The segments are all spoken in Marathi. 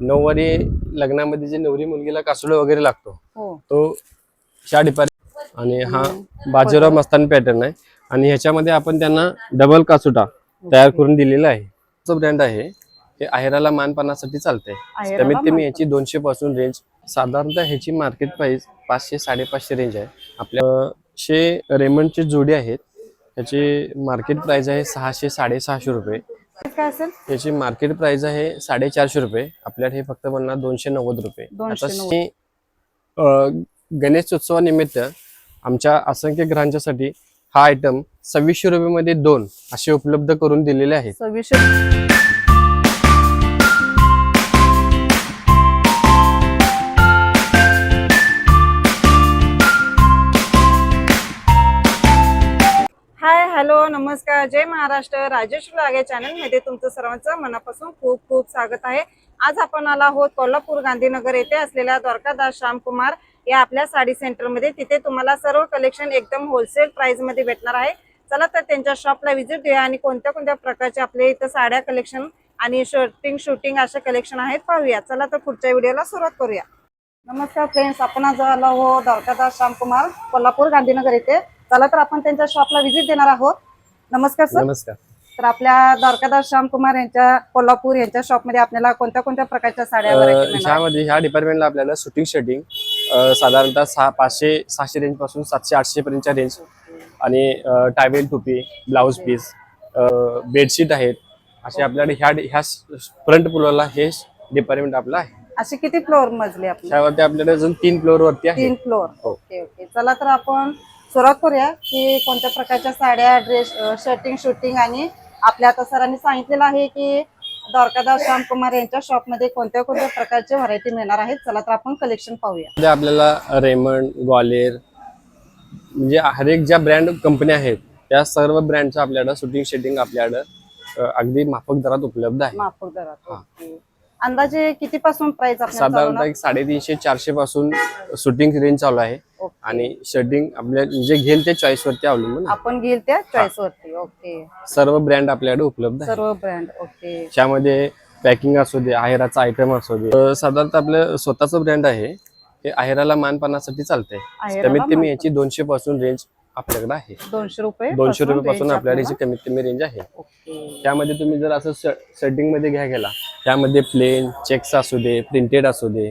नऊवारी लग्नामध्ये जे नवरी मुलगीला कासुडा वगैरे लागतो हो. तो डिपार्ट आणि हा बाजीराव मस्तानी पॅटर्न आहे. आणि ह्याच्यामध्ये आपण त्यांना डबल कासुटा तयार करून दिलेला आहे. तो ब्रँड आहे हे आहेराला मानपानासाठी चालतंय. आहेराला कमीत कमी. याची दोनशे पासून रेंज साधारणतः ह्याची मार्केट प्राइस पाचशे साडेपाचशे रेंज आहे. आपल्या शे रेमंडची जोडी आहेत. ह्याची मार्केट प्राइस आहे सहाशे साडेसहाशे रुपये. काय असेल? याची मार्केट प्राइस आहे साडेचारशे रुपये. आपल्याला हे फक्त म्हणणार दोनशे नव्वद रुपये. 290. आता मी, अं, गणेशोत्सवानिमित्त आमच्या असंख्य ग्रहांच्यासाठी हा आयटम सव्वीसशे रुपये मध्ये दोन असे उपलब्ध करून दिलेले आहेत. सव्वीसशे नमस्कार जय महाराष्ट्र राजेश लागे चॅनलमध्ये तुमचं सर्वांचं मनापासून खूप खूप स्वागत आहे. आज आपण आला आहोत कोल्हापूर गांधीनगर येथे असलेल्या द्वारकादास श्यामकुमार या आपल्या साडी सेंटरमध्ये तिथे तुम्हाला सर्व कलेक्शन एकदम होलसेल प्राइसमध्ये भेटणार आहे. चला तर त्यांच्या शॉपला व्हिजिट देऊया आणि कोणत्या कोणत्या प्रकारचे आपल्या इथं साड्या कलेक्शन आणि शर्टिंग शूटिंग अशा कलेक्शन आहेत पाहूया. चला तर पुढच्या व्हिडिओला सुरुवात करूया. नमस्कार फ्रेंड्स आपण आज आलो आहोत द्वारकादास श्यामकुमार कोल्हापूर गांधीनगर येथे. चला तर आपण त्यांच्या शॉपला व्हिजिट देणार आहोत. नमस्कार सर. नमस्कार. तर आपल्या द्वारकादास श्यामकुमार यांच्या कोल्हापूर यांच्या शॉपमध्ये आपल्याला कोणत्या कोणत्या प्रकारच्या साड्या अं, variety मिळणार? आहेत? ह्यामध्ये ह्या डिपार्टमेंटला आपल्याला शूटिंग शर्टिंग साधारणतः सहा पाचशे सहाशे रेंजपासून सातशे आठशे पर्यंतच्या रेंज आणि टायवेल टोपी ब्लाऊज पीस बेडशीट आहेत. असे आपल्याकडे ह्या ह्या फ्रंट फ्लोअरला हे डिपार्टमेंट आपलं आहे. असे किती फ्लोअर मजले आपले? त्यावरती आपल्याकडे अजून तीन फ्लोअर वरती आहे. तीन फ्लोअर हो. ओके ओके चला तर आपण सुरुवात करूया की कोणत्या प्रकारच्या साड्या ड्रेस शर्टिंग शूटिंग आणि आपल्या आता सरांनी सांगितलेलं आहे की द्वारकादास श्यामकुमार यांच्या शॉपमध्ये कोणत्या कोणत्या प्रकारचे व्हरायटी मिळणार आहेत चला तर आपण कलेक्शन पाहूया. त्यामध्ये आपल्याला रेमंड ग्वालेर म्हणजे हरेक ज्या ब्रँड कंपन्या आहेत त्या सर्व ब्रँडचं आपल्याकडं शूटिंग शेटिंग आपल्याकडं अगदी माफक दरात उपलब्ध आहे. माफक दरात अंदाजे किती पासून प्राइस साधारणतः एक साडेतीनशे चारशे पासून शूटिंग रेंज चालू आहे. आणि शर्टिंग आपल्या जे घेईल त्या चॉईस वरती अवलंबून. आपण घेईल त्या चॉईस वरती ओके सर्व ब्रँड आपल्याकडे उपलब्ध आहे सर्व ब्रँड ओके त्यामध्ये पॅकिंग असू दे आहेराचा आयटम असू दे. साधारणतः आपलं स्वतःचं ब्रँड आहे हे आहेराला मानपानासाठी चालतंय. कमीत कमी. याची दोनशे पासून रेंज आपल्याकडे आहे. दोनशे रुपये दोनशे रुपये पासून आपल्याकडे. कमीत कमी रेंज आहे. त्यामध्ये तुम्ही जर असं शर्टिंगमध्ये घ्या गेला त्यामध्ये प्लेन चेक्स असू दे प्रिंटेड असू दे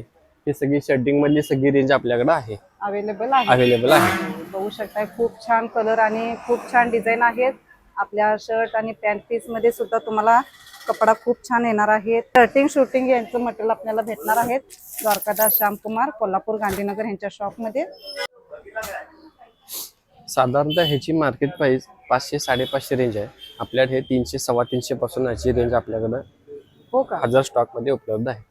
ही सगळी शर्टिंग मधली सगळी रेंज आपल्याकडे आहे. अवेलेबल आहे. अवेलेबल आहे. बघू शकताय खूप छान कलर आणि खूप छान डिझाईन आहेत. आपल्या शर्ट आणि पॅन्ट पीसमध्ये सुद्धा तुम्हाला कपडा खूप छान येणार आहे. शर्टिंग शूटिंग यांचं मटेरियल आपल्याला भेटणार आहेत द्वारकादास श्यामकुमार कोल्हापूर गांधीनगर यांच्या शॉपमध्ये साधारणतः ह्याची मार्केट प्राइस पाचशे साडेपाचशे रेंज आहे. आपल्याकडे हे तीनशे सव्वा तीनशे पासून याची रेंज आपल्याकडे हो का? हजार स्टॉकमध्ये उपलब्ध आहे.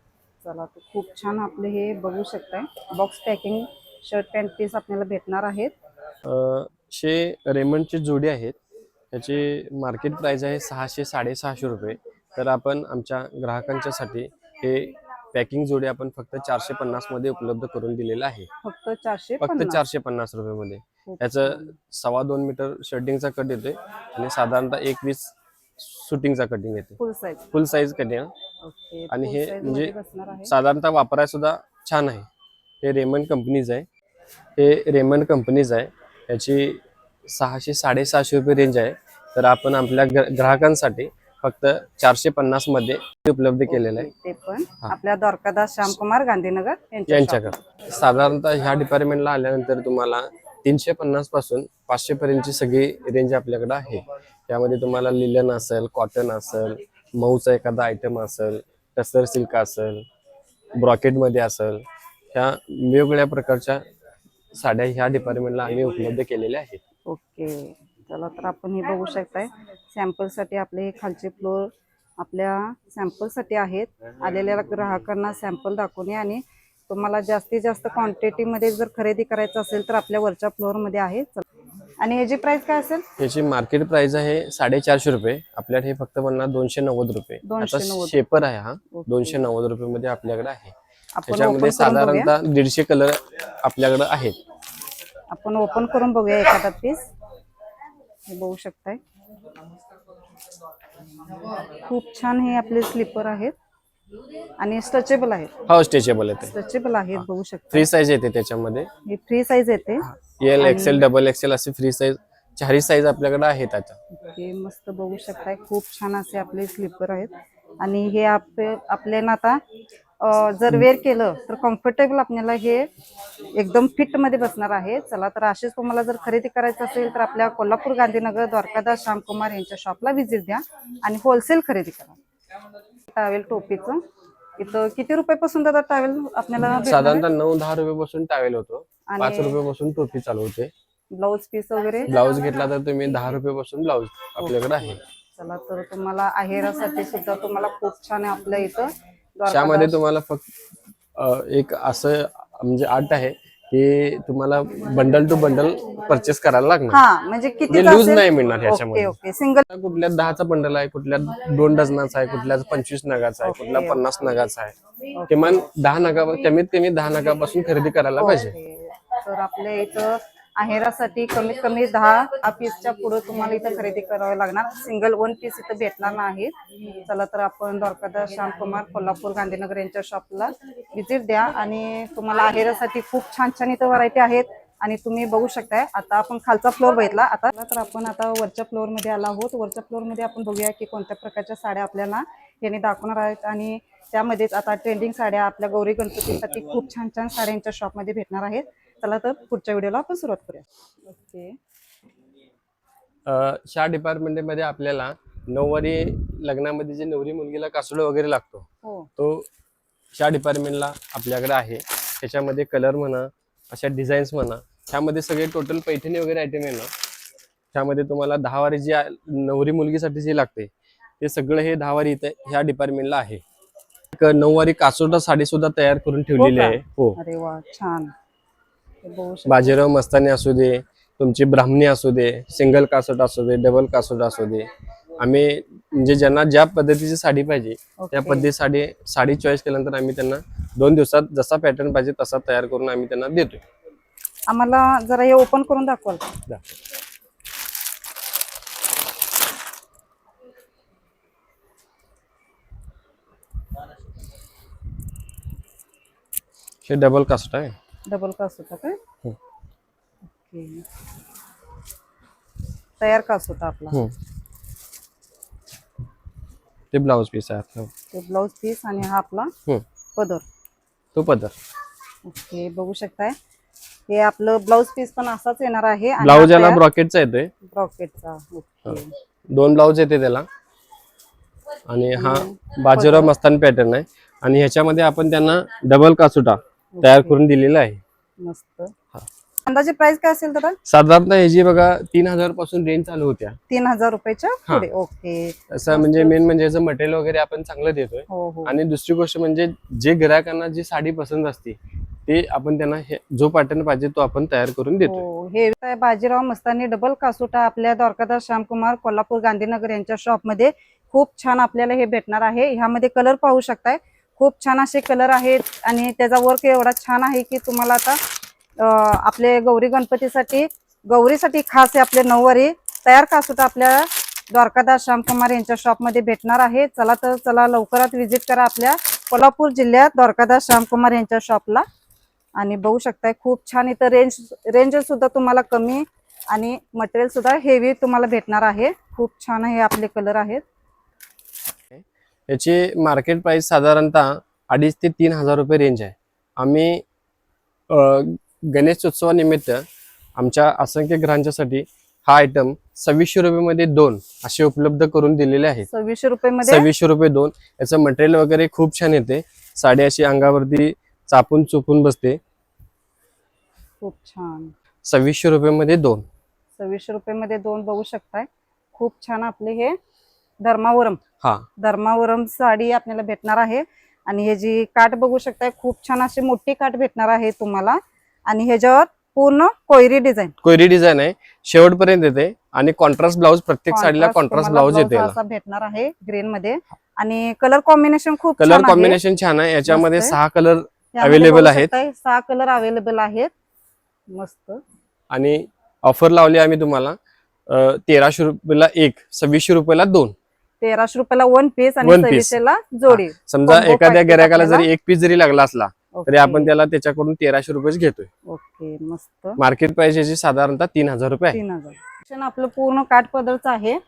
चला तर खूप छान आपले हे बघू शकताय. Box packing shirt pant piece आपल्याला भेटणार आहेत. शे रेमंडची जोडी आहेत. त्याची मार्केट प्राइस आहे सहाशे साडेसहाशे रुपये. तर आपण आमच्या ग्राहकांच्यासाठी हे पॅकिंग जोडी आपण फक्त चारशे पन्नासमध्ये उपलब्ध करून दिलेलं आहे. फक्त चारशे फक्त पन्नास. चारशे पन्नास रुपये मध्ये याचं सव्वा दोन मीटर शर्टिंगचा कट येतोय आणि साधारणतः एक वीस शूटिंगचा कटिंग येते full size full size cutting okay. आणि हे म्हणजे साधारणतः वापरायला सुद्धा छान आहे. हे रेमंड कंपनीज आहे. हे रेमंड कंपनीज आहे. याची सहाशे साडेसहाशे रुपये रेंज आहे. तर आपण आपल्या ग्र- ग्राहकांसाठी फक्त चारशे पन्नासमध्ये उपलब्ध केलेलं आहे. ते पण. आपल्या द्वारकादास श्यामकुमार गांधीनगर यांच्या यांच्याकडे. साधारणतः ह्या डिपार्टमेंटला आल्यानंतर तुम्हाला तीनशे पन्नासपासून पाचशे पर्यंतची सगळी रेंज आपल्याकडे आहे. त्यामध्ये तुम्हाला लिलन असेल कॉटन असेल मऊचा एखादा आयटम असेल टसर सिल्क असेल ब्रॉकेटमध्ये असेल ह्या वेगवेगळ्या प्रकारच्या साड्या ह्या डिपार्टमेंटला आम्ही उपलब्ध केलेल्या आहेत. ओके. चला तर आपण हे बघू शकताय. सॅम्पलसाठी आपले हे खालचे फ्लोर आपल्या सॅम्पलसाठी आहेत. आलेल्या ग्राहकांना सॅम्पल दाखवणे आणि तुम्हाला जास्तीत जास्त क्वांटिटी मध्ये जर खरेदी करायचं असेल तर आपल्या वरच्या फ्लोअरमध्ये आहे. चला. आणि ह्याची प्राइस काय असेल? याची मार्केट प्राइस आहे साडेचारशे रुपये. आपल्याकडे हे फक्त म्हणणार दोनशे नव्वद रुपये. आता 290. शेपर आहे हा. दोनशे नव्वद रुपये मध्ये आपल्याकडे आहे. त्याच्यामध्ये साधारणतः दीडशे कलर आपल्याकडे आहेत. आपण ओपन करून बघूया एखादा पीस हे बघू शकताय. खूप छान हे आपले स्लीपर आहेत. आणि स्ट्रेचेबल आहेत. हो स्ट्रेचेबल येते स्ट्रेचेबल आहेत बघू शकता फ्री साईज येते त्याच्यामध्ये. हे फ्री साईज येते. एल एक्सेल डबल एक्सेल अशी फ्री साईज चारही साईज आपल्याकडे आहे त्याच्या हे मस्त बघू शकताय. खूप छान असे आपले स्लीपर आहेत. आणि हे आप आपल्याला आता जर वेअर केलं तर कम्फर्टेबल आपल्याला हे एकदम फिटमध्ये बसणार आहे. चला तर असेच तुम्हाला जर खरेदी करायचं असेल तर आपल्या कोल्हापूर गांधीनगर द्वारकादास श्यामकुमार यांच्या शॉपला व्हिजिट द्या आणि होलसेल खरेदी करा. टावेल टोपीचं. इथं किती रुपयापासून दादा टावेल आपल्याला? साधारणतः नऊ दहा रुपयापासून टावेल होतो. आणि- पाच रुपयापासून टोपी चालू होते ब्लाऊज पीस वगैरे? ब्लाऊज घेतला तर तुम्ही दहा रुपयापासून ब्लाऊज आपल्याकडे आहे. चला तर तुम्हाला आहेरासाठी सुद्धा तुम्हाला खूप छान आहे आपल्या इथं. त्यामध्ये तुम्हाला फक्त एक असं म्हणजे आठ आहे की तुम्हाला बंडल टू बंडल परचेस करायला लागणार. हा म्हणजे किती जे लूज नाही मिळणार ओके सिंगल कुठल्या दहाचा बंडल आहे कुठल्या दोन डझनाचा आहे कुठल्या पंचवीस नगाचा आहे कुठल्या पन्नास नगाचा आहे. किमान दहा नगा कमीत कमी दहा नगापासून खरेदी करायला पाहिजे. तर आपल्या इथं आहेरासाठी कमीत कमी दहा पीसच्या पुढे तुम्हाला इथं खरेदी करावी लागणार. सिंगल वन पीस इथं भेटणार नाही चला तर आपण द्वारकादास श्यामकुमार कोल्हापूर गांधीनगर यांच्या शॉपला व्हिजिट द्या. आणि तुम्हाला आहेरासाठी खूप छान छान इथं व्हरायटी आहेत. आणि तुम्ही बघू शकताय. आता आपण खालचा फ्लोअर बघितला. आता तर आपण आता वरच्या फ्लोअरमध्ये आला आहोत. वरच्या फ्लोरमध्ये आपण बघूया की कोणत्या प्रकारच्या साड्या आपल्याला यांनी दाखवणार आहेत. आणि त्यामध्येच आता ट्रेंडिंग साड्या आपल्या गौरी गणपतीसाठी खूप छान छान साड्यांच्या शॉपमध्ये भेटणार आहेत. चला तर पुढच्या व्हिडिओला आपण सुरुवात करूया. ओके. ह्या डिपार्टमेंटमध्ये आपल्याला नऊवारी लग्नामध्ये जे नवरी मुलगीला कासोड वगैरे लागतो हो. तो ह्या डिपार्टमेंटला आपल्याकडे आहे. त्याच्यामध्ये कलर म्हणा अशा डिझाईन्स म्हणा ह्यामध्ये सगळे टोटल पैठणी वगैरे आयटम आहे ना त्यामध्ये तुम्हाला दहा वारी जी नवरी मुलगीसाठी जे लागते ते सगळं हे दहा वारी इथे ह्या डिपार्टमेंटला आहे. नऊवारी कासोटा साडी सुद्धा तयार करून ठेवलेली का? आहे. हो. अरे वा छान. हे. बाजीराव मस्तानी असू दे तुमची ब्राह्मणी असू दे सिंगल कासोट असू दे डबल कासोट असू दे आम्ही म्हणजे ज्यांना ज्या पद्धतीची साडी पाहिजे त्या. पद्धती साडी साडी चॉईस केल्यानंतर आम्ही त्यांना दोन दिवसात जसा पॅटर्न पाहिजे तसा तयार करून आम्ही त्यांना देतो आम्हाला जरा हे ओपन करून दाखवाल? दा. हे डबल कासोट आहे डबल कास होता काय? हो. ओके. तयार कास होता आपला? हम्म. ते ब्लाऊज पीस आहे आपलं. ते ब्लाऊज पीस आणि हा आपला हम्म. पदर. तो पदर. ओके बघू शकताय. हे आपलं ब्लाऊज पीस पण असाच येणार आहे आणि ब्लाऊज याला ब्रॉकेटचा येतोय. ब्रॉकेटचा ओके. दोन ब्लाऊज येते त्याला. आणि हा बाजीराव मस्तान पॅटर्न आहे. आणि ह्याच्यामध्ये आपण त्यांना डबल कासुटा तयार करून दिलेला आहे. मस्त. अंदाजे प्राइस काय असेल दादा साधारणतः ह्याची बघा तीन हजारपासून रेंज चालू होत्या. तीन हजार रुपयाच्या हा. पुढे. ओके. असं म्हणजे मेन म्हणजे याचं मटेरियल वगैरे आपण चांगलं देतोय. हो हो. आणि दुसरी गोष्ट म्हणजे जे ग्राहकांना जी साडी पसंत असते ते आपण त्यांना हे- जो पॅटर्न पाहिजे तो आपण तयार करून देतो हो हे बाजीराव मस्तानी डबल कासोटा आपल्या द्वारकादास श्यामकुमार कोल्हापूर गांधीनगर यांच्या शॉपमध्ये खूप छान आपल्याला हे भेटणार आहे. ह्यामध्ये कलर पाहू शकताय. खूप छान असे कलर आहेत आणि त्याचा वर्क एवढा छान आहे की तुम्हाला आता आपले गौरी गणपतीसाठी गौरीसाठी खास हे आपले नऊवारी तयार कासूट आपल्या द्वारकादास श्यामकुमार यांच्या शॉपमध्ये भेटणार आहे. चला तर चला लवकरात व्हिजिट करा आपल्या कोल्हापूर जिल्ह्यात द्वारकादास श्यामकुमार यांच्या शॉपला आणि बघू शकताय खूप छान इथं रेंज रेंज सुद्धा तुम्हाला कमी आणि मटेरियल सुद्धा हेवी तुम्हाला भेटणार आहे. खूप छान हे आपले कलर आहेत. याची मार्केट प्राइस साधारणतः अडीच ते तीन हजार रुपये रेंज आहे. आम्ही अ, गणेशोत्सवानिमित्त आमच्या असंख्य ग्रहांच्यासाठी हा आयटम सव्वीसशे रुपयेमध्ये दोन असे उपलब्ध करून दिलेले आहेत. सव्वीसशे रुपये मध्ये सव्वीसशे रुपये दोन. याचं मटेरियल वगैरे खूप छान येते. साडी अशी अंगावरती चापून चुपून बसते. खूप छान. सव्वीसशे रुपयेमध्ये दोन. सव्वीसशे रुपये मध्ये दोन बघू शकताय. खूप छान आपले हे धर्मावरम. हा. धर्मावरम साडी आपल्याला भेटणार आहे. आणि हे जी काठ बघू शकताय खूप छान अशी मोठी काठ भेटणार आहे तुम्हाला. आणि ह्याच्यावर पूर्ण कोयरी डिझाईन. कोयरी डिझाईन आहे. शेवटपर्यंत येते. आणि कॉन्ट्रास्ट ब्लाऊज प्रत्येक साडीला कॉन्ट्रास्ट ब्लाऊज येते असा भेटणार आहे ग्रीन मध्ये. आणि कलर कॉम्बिनेशन खूप कलर. कॉम्बिनेशन छान आहे. याच्यामध्ये. सहा कलर बघू आहेत. सहा कलर अवेलेबल आहेत. मस्त. आणि ऑफर लावली आम्ही तुम्हाला. तेराशे रुपयाला एक सव्वीसशे रुपयाला दोन. तेराशे रुपयाला वन पीस आणि One piece. सव्वीसशे ला जोडी समजा एखाद्या गिरायकाला जरी एक पीस जरी लागला असला तरी. आपण त्याला त्याच्याकडून तेराशे रुपये घेतोय. ओके मस्त. मार्केट प्राइस याची साधारणतः तीन हजार रुपये तीन हजार. आपलं पूर्ण काठ पदरचं आहे.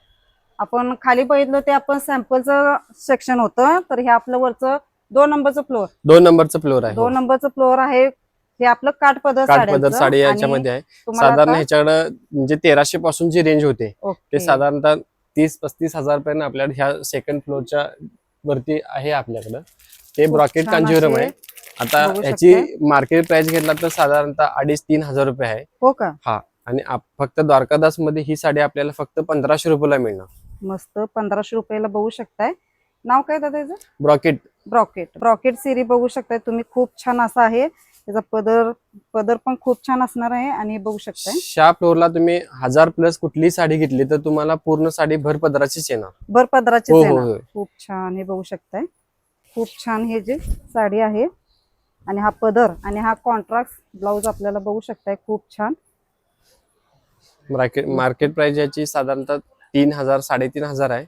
आपण खाली बघितलं ते आपण सॅम्पलचं सेक्शन होतं. तर हे आपलं वरचं दोन नंबरचं फ्लोअर दोन नंबरचं फ्लोअर आहे. दोन नंबरचं फ्लोअर आहे. हे आपलं काठ पदर काठ पदर साड्यांचं. साडी याच्यामध्ये आहे. साधारण ह्याच्याकडं म्हणजे तेराशे पासून जी रेंज होते ते. साधारणतः तीस पस्तीस हजार पर्यंत आपल्याला ह्या सेकंड फ्लोअरच्या वरती आहे आपल्याकडं. ते ब्रॉकेट कांजीवरम आहे. आता ह्याची. मार्केट प्राइस घेतला तर साधारणतः अडीच तीन हजार रुपये आहे. हो का? आणि आप- फक्त द्वारकादासमध्ये ही साडी आपल्याला फक्त पंधराशे रुपयाला मिळणार. मस्त. पंधराशे रुपयाला बघू शकताय. नाव काय दादा ब्रॉकेट ब्रॉकेट ब्रॉकेट सिरी बघू शकताय. तुम्ही खूप छान असा आहे. त्याचा पदर पदर पण खूप छान असणार आहे आणि हे बघू शकताय. ह्या फ्लोअरला तुम्ही हजार प्लस कुठलीही साडी घेतली तर तुम्हाला पूर्ण साडी भर पदराचीच येणार. भर पदराची हो हो हो. खूप छान हे बघू शकताय. खूप छान हे जे साडी आहे आणि हा पदर आणि हा कॉन्ट्रास्ट ब्लाऊज आपल्याला बघू शकताय खूप छान. मार्केट मार्केट प्राइस याची साधारणतः तीन हजार साडेतीन हजार आहे.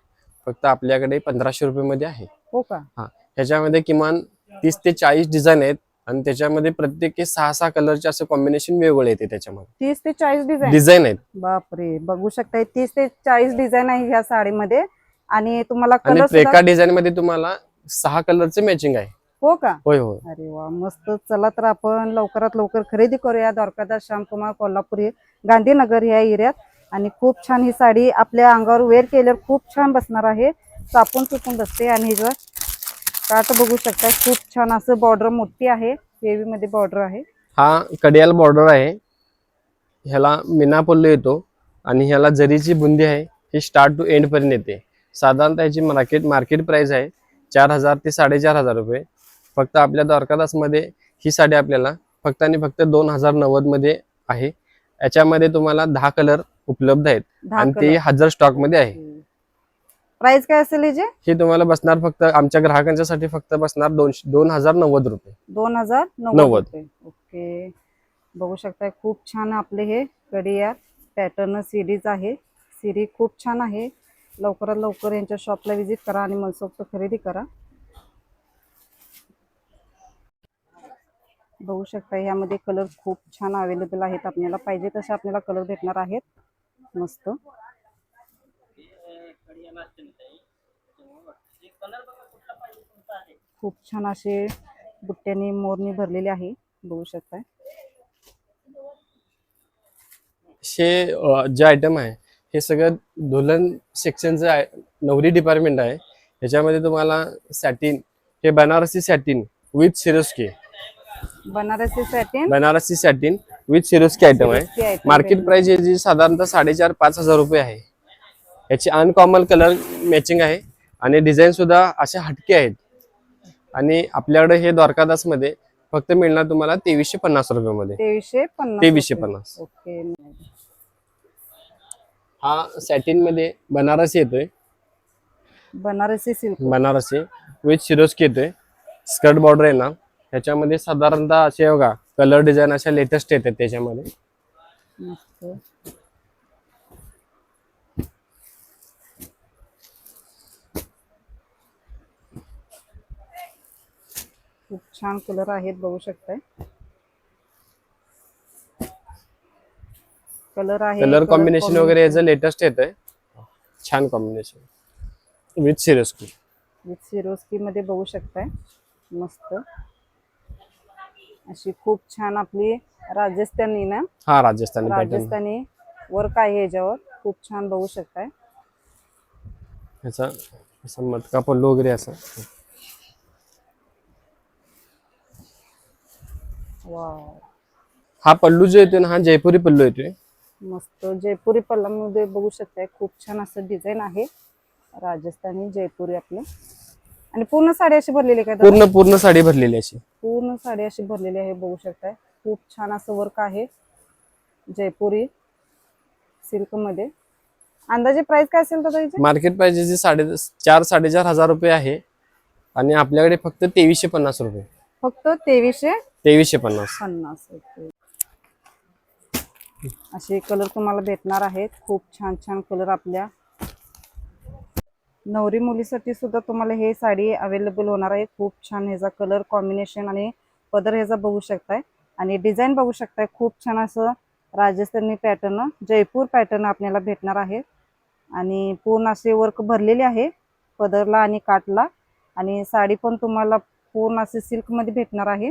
फक्त आपल्याकडे पंधराशे रुपये मध्ये आहे. हो का? ह्याच्यामध्ये किमान तीस ते चाळीस डिझाईन आहेत. आणि त्याच्यामध्ये प्रत्येकी सहा सहा कलरचे असं कॉम्बिनेशन वेगवेगळे येते त्याच्यामध्ये. तीस ते चाळीस डिझाईन डिझाईन आहेत. बापरे बघू शकताय तीस ते चाळीस डिझाईन आहे ह्या साडीमध्ये. आणि तुम्हाला आणि कलर सुद्धा एका डिझाईन मध्ये तुम्हाला सहा कलरचे मॅचिंग आहे. हो का? होय होय. अरे वा मस्त. चला तर आपण लवकरात लवकर खरेदी करूया द्वारकादास श्यामकुमार कोल्हापुरी गांधीनगर या एरियात. आणि खूप छान ही साडी आपल्या अंगावर वेअर केल्यावर खूप छान बसणार आहे. चापून चुपून बसते आणि हिचं काट बघू शकता खूप छान असं बॉर्डर मोठी आहे. हेवी मध्ये बॉर्डर आहे. हा कडियाल बॉर्डर आहे. ह्याला मीना पल्लू येतो आणि ह्याला जरीची बुंदी आहे ही स्टार्ट टू एंड पर्यंत येते. साधारणतः ह्याची मार्केट मार्केट प्राइस आहे चार हजार ते साडेचार हजार रुपये. फक्त आपल्या द्वारकादासमध्ये ही साडी आपल्याला फक्त आणि फक्त दोन हजार नव्वदमध्ये आहे. याच्यामध्ये तुम्हाला दहा कलर उपलब्ध आहेत आणि ते हजार स्टॉकमध्ये आहे. प्राइस काय असेल हिचे हे तुम्हाला बसणार फक्त आमच्या ग्राहकांच्यासाठी फक्त बसणार दोनशे दोन हजार नव्वद रुपये. दोन हजार नव्वद. रुपये. ओके. बघू शकताय खूप छान आपले हे कडिया पॅटर्न सिरीज आहे. सिरी खूप छान आहे. लवकरात लवकर यांच्या शॉपला व्हिजिट करा आणि मनसोक्त खरेदी करा. बघू शकता ह्यामध्ये कलर खूप छान अवेलेबल आहेत. आपल्याला पाहिजे तसे आपल्याला कलर भेटणार आहेत. मस्त. खूप छान असे बुट्ट्यानी मोरणी भरलेले आहे. बघू शकताय. हे जे आयटम आहे हे सगळं दुल्हन सेक्शनचं आहे नवरी डिपार्टमेंट आहे. ह्याच्यामध्ये तुम्हाला सॅटिन हे Banarasi satin with Swarovski Banarasi satin Banarasi satin with Swarovski item आहे. मार्केट प्राइस याची साधारणतः साडेचार पाच हजार रुपये आहे. याची अनकॉमन कलर मॅचिंग आहे. आणि डिझाईन सुद्धा असे हटके आहेत. आणि आपल्याकडे हे द्वारकादासमध्ये फक्त मिळणार तुम्हाला तेवीसशे पन्नास रुपयामध्ये. तेवीसशे पन्नास तेवीसशे. पन्नास. ओके. हा सॅटिनमध्ये बनारसी येतोय. Banarasi silk Banarasi with Swarovski येतोय. स्कर्ट बॉर्डर आहे ना ह्याच्यामध्ये साधारणतः असे बघा कलर डिझाईन अशा लेटेस्ट येतात त्याच्यामध्ये. खूप छान कलर आहेत बघू शकताय. कलर आहे कलर कॉम्बिनेशन वगैरे याचं लेटेस्ट येतंय. छान combination with Swarovski with Swarovski मध्ये बघू शकताय. मस्त. अशी खूप छान आपली राजस्थानी ना? हा राजस्थानी राजस्थानी वर्क आहे याच्यावर. खूप छान बघू शकताय. असा मटका पल्लू वगैरे असं. हा पल्लू जो येतोय ना हा जयपुरी पल्लू येतोय. मस्त. जयपुरी पल्लामध्ये बघू शकताय खूप छान असं डिझाईन आहे. राजस्थानी जयपुरी आपलं. आणि पूर्ण साडी अशी भरलेली आहे का? दादा? पूर्ण पूर्ण साडी भरलेली अशी. पूर्ण साडी अशी भरलेली आहे बघू शकताय. खूप छान असं वर्क आहे जयपुरी सिल्कमध्ये अंदाजे प्राइस काय असेल याची मार्केट प्राइस साडे चार साडेचार हजार रुपये आहे. आणि आपल्याकडे फक्त तेवीसशे पन्नास रुपये. फक्त तेवीसशे तेवीसशे पन्नास. पन्नास असे कलर तुम्हाला भेटणार आहेत. खूप छान छान कलर आपल्या. नवरी मुलीसाठी सुद्धा तुम्हाला हे साडी अवेलेबल होणार आहे. खूप छान ह्याचा कलर कॉम्बिनेशन आणि पदर ह्याचा बघू शकताय. आणि डिझाईन बघू शकताय. खूप छान असं राजस्थानी पॅटर्न जयपूर पॅटर्न आपल्याला भेटणार आहे. आणि पूर्ण असे वर्क भरलेले आहे. पदरला आणि काठला. आणि साडी पण तुम्हाला पूर्ण असे सिल्कमध्ये भेटणार आहे.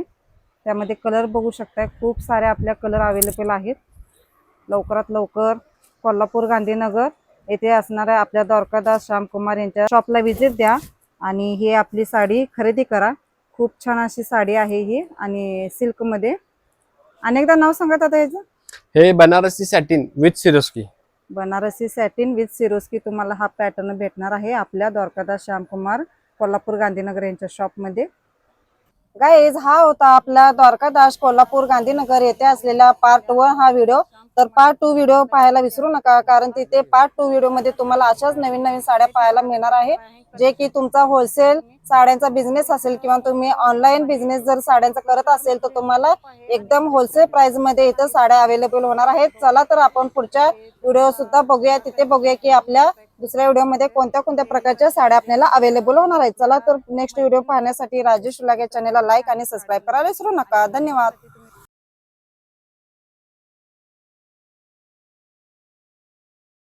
त्यामध्ये कलर बघू शकताय. खूप सारे आपल्या कलर अवेलेबल आहेत. लवकरात लवकर कोल्हापूर गांधीनगर येथे असणाऱ्या आपल्या द्वारकादास श्यामकुमार यांच्या शॉपला व्हिजिट द्या आणि ही आपली साडी खरेदी करा. खूप छान अशी साडी आहे ही आणि सिल्कमध्ये अनेकदा नाव सांगत आता याचं? हे Banarasi satin with Swarovski Banarasi satin with Swarovski तुम्हाला हा पॅटर्न भेटणार आहे आपल्या द्वारकादास श्यामकुमार कोल्हापूर गांधीनगर यांच्या शॉपमध्ये गाईज हा होता आपला द्वारकादास कोल्हापूर गांधीनगर येथे असलेला पार्ट वन हा व्हिडिओ तर पार्ट टू व्हिडिओ पाहायला विसरू नका कारण तिथे पार्ट टू व्हिडिओमध्ये तुम्हाला अशाच नवीन नवीन साड्या पाहायला मिळणार आहे जे की तुमचा होलसेल साड्यांचा बिझनेस असेल किंवा तुम्ही ऑनलाईन बिझनेस जर साड्यांचा करत असेल तर तुम्हाला एकदम होलसेल प्राइसमध्ये इथं साड्या अवेलेबल होणार आहेत. चला तर आपण पुढच्या व्हिडिओ सुद्धा बघूया. तिथे बघूया की आपल्या दुसऱ्या व्हिडिओमध्ये कोणत्या कोणत्या प्रकारच्या साड्या आपल्याला अवेलेबल होणार आहेत. चला तर नेक्स्ट व्हिडिओ पाहण्यासाठी राजेश लागे चॅनेलला लाईक आणि सबस्क्राईब करायला विसरू नका. धन्यवाद.